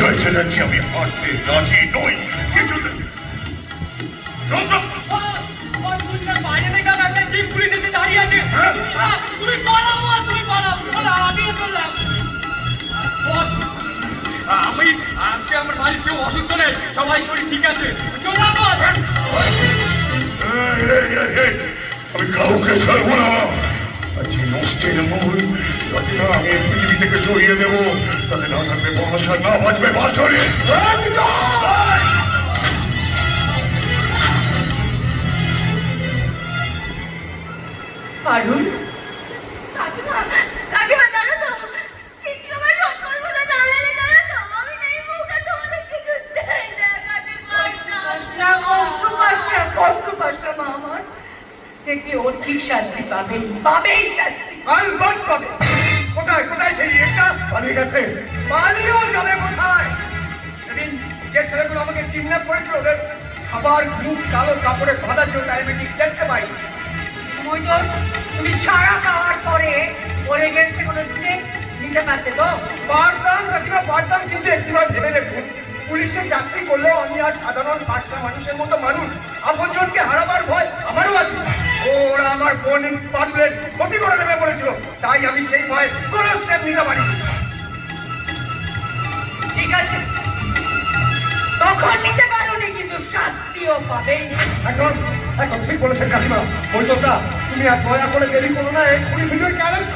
পরিচয় জানাচ্ছি আমি হাঁটতে রাজি নই চললাম আমি আজকে আমার বাড়ির কেউ অসুস্থ নেই সবাই শরীর ঠিক আছে। আমি কাউকে ছাড়বো না। যে নষ্টের মূল। তাকে না আমি পৃথিবী থেকে সরিয়ে দেবো তাতে না থাকবে বনসার না বাঁচবে বাঁচরে পারুল কাকিমা কাকিমা জানো তো। ঠিক সময় সংকল্পটা না এলে জানো তো। আমি না এই তোমাদের কিছু দেখাতে পারতাম না কষ্ট দেখবি ও ঠিক শাস্তি পাবেই পাবেই শাস্তি। আলবাত পাবে। কোথায় কোথায় সেই একটা? পালিয়ে গেছে। পালিয়েও যাবে কোথায়? সেদিন যে ছেলেগুলো আমাকে কিডন্যাপ করেছিল ওদের সবার মুখ কালো কাপড়ে বাঁধা ছিল তাই আমি ঠিক দেখতে পাই। তুমি সারা পাওয়ার পরে ওরে গেছে কোনো স্টেপ? নিতে পারতে তো? পারতাম কাকিমা পারতাম কিন্তু একটিবার ভেবে দেখুন। পুলিশে চাকরি করলেও আমি আর সাধারণ পাঁচটা মানুষের মতো মানুষ। আপনজনকে হারাবার ভয় আমারও আছে। আমার বোন পারবেন ক্ষতি করে দেবে বলেছিল। তাই আমি সেই ভয়ে কোনো স্টেপ নিতে পারি ঠিক আছে। তখন নিতে পারোনি কিন্তু শাস্তিও পাবে এখন এখন ঠিক বলেছেন কাকিমা। বৈদ্যটা তুমি আর দয়া করে দেরি করো না এই খুনি ভিডিও অ্যারেস্ট